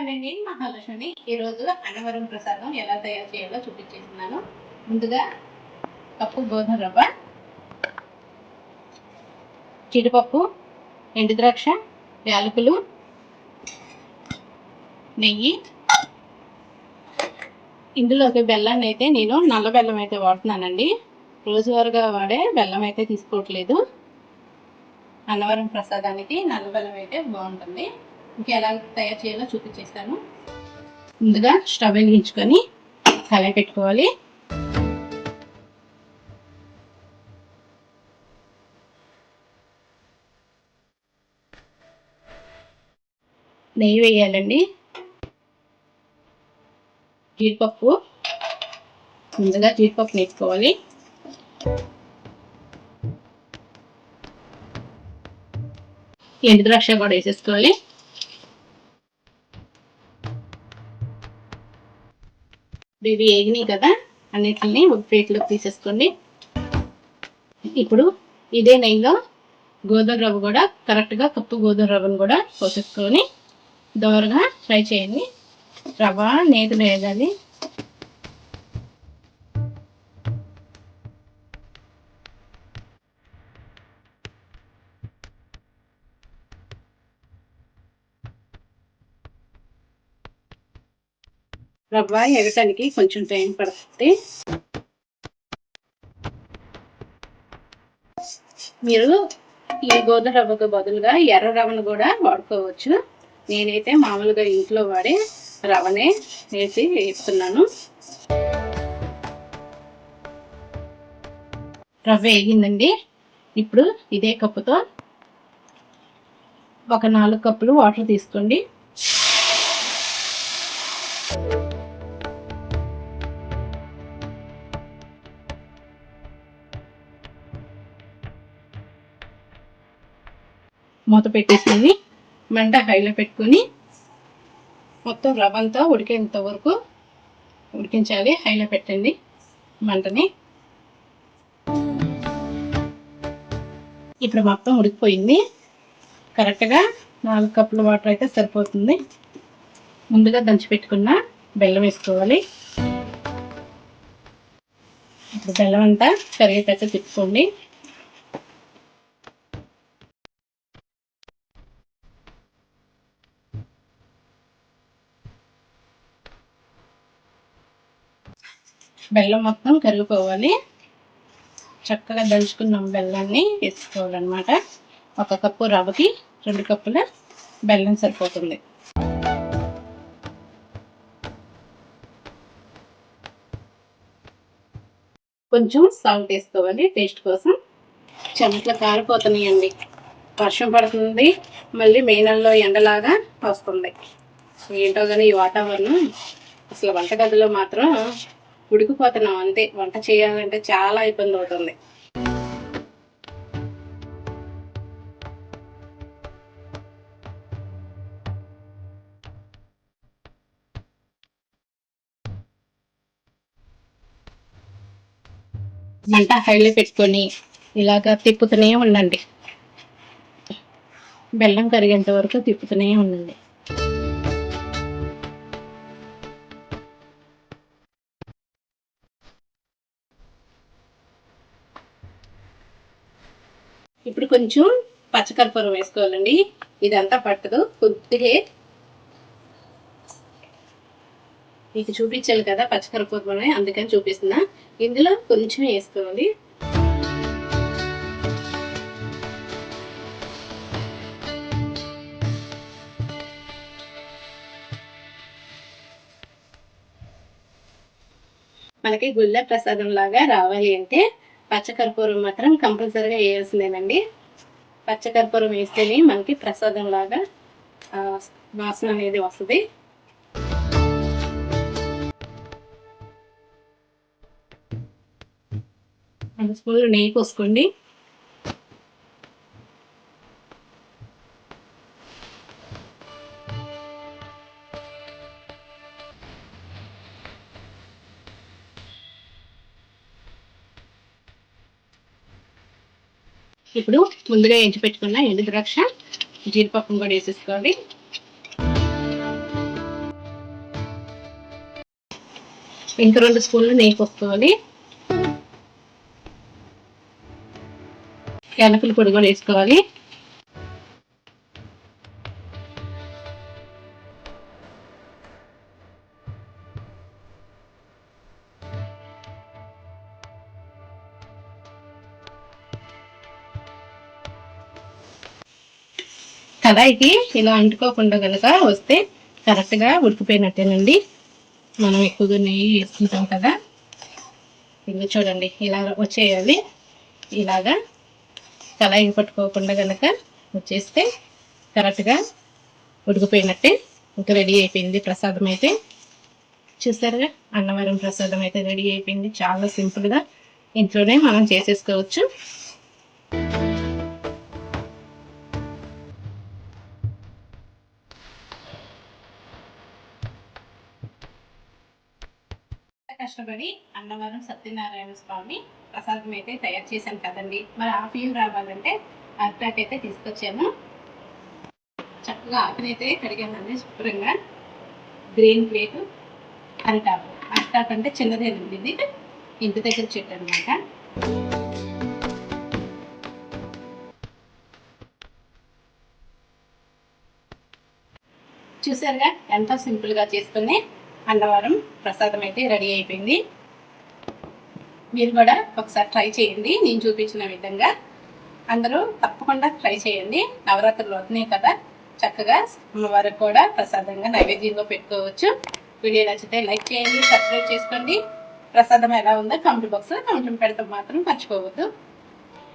అండి నేను మహాలక్ష్మి ఈరోజు అన్నవరం ప్రసాదం ఎలా తయారు చేయాలో చూపించేస్తున్నాను. ముందుగా కప్పు గోధుమ రవ్వ జీడిపప్పు ఎండు ద్రాక్ష యాలకులు నెయ్యి. ఇందులోకి బెల్లాన్ని అయితే నేను నల్ల బెల్లం అయితే వాడుతున్నానండి. రోజువారుగా వాడే బెల్లం అయితే తీసుకోవట్లేదు. అన్నవరం ప్రసాదానికి నల్ల బెల్లం అయితే బాగుంటుంది. ఇంకా ఎలా తయారు చేయాలో చూపించేస్తాను. ముందుగా స్టవ్ వెలిగించుకొని కళాయి పెట్టుకోవాలి. నెయ్యి వేయాలండి. జీడిపప్పు. ముందుగా జీడిపప్పు నేర్చుకోవాలి ఎండు ద్రాక్ష కూడా వేసేసుకోవాలి. ఇవి వేగినాయి కదా అన్నిటిని ఒక ప్లేట్లోకి తీసేసుకోండి. ఇప్పుడు ఇదే నెయ్యిలో గోధుమ రవ్వ కూడా కరెక్ట్గా కప్పు గోధుమ రవ్వను కూడా పోసేసుకొని దోరగా ఫ్రై చేయండి. రవ్వ నేతి వేయాలి రవ్వ ఎగటానికి కొంచెం టైం పడుతుంది. మీరు ఈ గోధుమ రవ్వకు బదులుగా ఎర్ర రవ్వను కూడా వాడుకోవచ్చు. నేనైతే మామూలుగా ఇంట్లో వాడే రవ్వనే వేసి వేస్తున్నాను. రవ్వ వేగిందండి. ఇప్పుడు ఇదే కప్పుతో ఒక నాలుగు కప్పులు వాటర్ తీసుకోండి. మూత పెట్టేసి మంట హైలో పెట్టుకొని మొత్తం రవ్వ అంతా ఉడికేంత వరకు ఉడికించాలి. హైలో పెట్టండి మంటని. ఇప్పుడు మొత్తం ఉడికిపోయింది. కరెక్ట్గా నాలుగు కప్పుల వాటర్ అయితే సరిపోతుంది. ముందుగా దంచి పెట్టుకున్న బెల్లం వేసుకోవాలి. ఇప్పుడు బెల్లం అంతా కరిగేటట్టు తిప్పుకోండి. బెల్లం మొత్తం కరిగిపోవాలి. చక్కగా దంచుకున్న బెల్లాన్ని వేసుకోవాలన్నమాట. ఒక కప్పు రవ్వకి రెండు కప్పుల బెల్లం సరిపోతుంది. కొంచెం సాల్ట్ వేసుకోవాలి. టేస్ట్ కోసం చెమట్లు కారిపోతున్నాయండి. వర్షం పడుతుంది. మళ్ళీ మే నెలలో ఎండలాగా వస్తుంది. ఏంటో కానీ ఈ వాతావరణం అసలు వంటగదిలో మాత్రం ఉడికిపోతున్నాం అంతే. వంట చేయాలంటే చాలా ఇబ్బంది అవుతుంది. మంట హైలో పెట్టుకొని ఇలాగ తిప్పుతూనే ఉండండి. బెల్లం కరిగేంత వరకు తిప్పుతూనే ఉండండి. ఇప్పుడు కొంచెం పచ్చకర్పూరం వేసుకోవాలండి. ఇదంతా పట్టదు. కొద్దిగా మీకు చూపించాలి కదా పచ్చకర్పూరం అందుకని చూపిస్తున్నా. ఇందులో కొంచెం వేసుకోవాలి. మనకి గుళ్ళ ప్రసాదం లాగా రావాలి అంటే పచ్చకర్పూరం మాత్రం కంపల్సరీగా వేయాల్సిందేనండి. పచ్చకర్పూరం వేస్తేనే మనకి ప్రసాదం లాగా వాసన అనేది వస్తుంది. స్పూన్ నెయ్యి పోసుకోండి. ఇప్పుడు ముందుగా ఎంచి పెట్టుకున్న ఎండు ద్రాక్ష జీడిపప్పును కూడా వేసేసుకోండి ఇంకా రెండు స్పూన్లు నెయ్యి పోసుకోవాలి. ఎనకల పొడి కూడా వేసుకోవాలి. కడాయికి ఇలా అంటుకోకుండా కనుక వస్తే కరెక్ట్గా ఉడికిపోయినట్టేనండి. మనం ఎక్కువగా నెయ్యి వేసుకుంటాం కదా? ఇది చూడండి ఇలా వచ్చేయాలి. ఇలాగా కళాయి పట్టుకోకుండా కనుక వచ్చేస్తే కరెక్ట్గా ఉడికిపోయినట్టే. ఇంకా రెడీ అయిపోయింది ప్రసాదం అయితే. చూసారుగా? అన్నవరం ప్రసాదం అయితే రెడీ అయిపోయింది. చాలా సింపుల్గా ఇంట్లోనే మనం చేసేసుకోవచ్చు. కష్టపడి అన్నవరం సత్యనారాయణ స్వామి ప్రసాదం అయితే తయారు చేశాను కదండి. మరి ఆ ఫీల్ రావాలంటే అరిటాక్ అయితే తీసుకొచ్చాను చక్కగా ఆకునైతే కడిగానండి శుభ్రంగా. గ్రీన్ ప్లేట్ అరిటాకు. అరిటాకు అంటే చిన్నదేనండి ఇది. ఇంటి దగ్గర చెట్టు అనమాట చూసారుగా? ఎంతో సింపుల్గా చేసుకుని అన్నవరం ప్రసాదం అయితే రెడీ అయిపోయింది. మీరు కూడా ఒకసారి ట్రై చేయండి. నేను చూపించిన విధంగా. అందరూ తప్పకుండా ట్రై చేయండి. నవరాత్రులు వస్తున్నాయి కదా. చక్కగా అమ్మవారికి కూడా ప్రసాదంగా నైవేద్యంగా పెట్టుకోవచ్చు. వీడియో నచ్చితే లైక్ చేయండి సబ్స్క్రైబ్ చేసుకోండి. ప్రసాదం ఎలా ఉందో కామెంట్ బాక్స్లో కామెంట్ పెడతాం మాత్రం మర్చిపోవద్దు.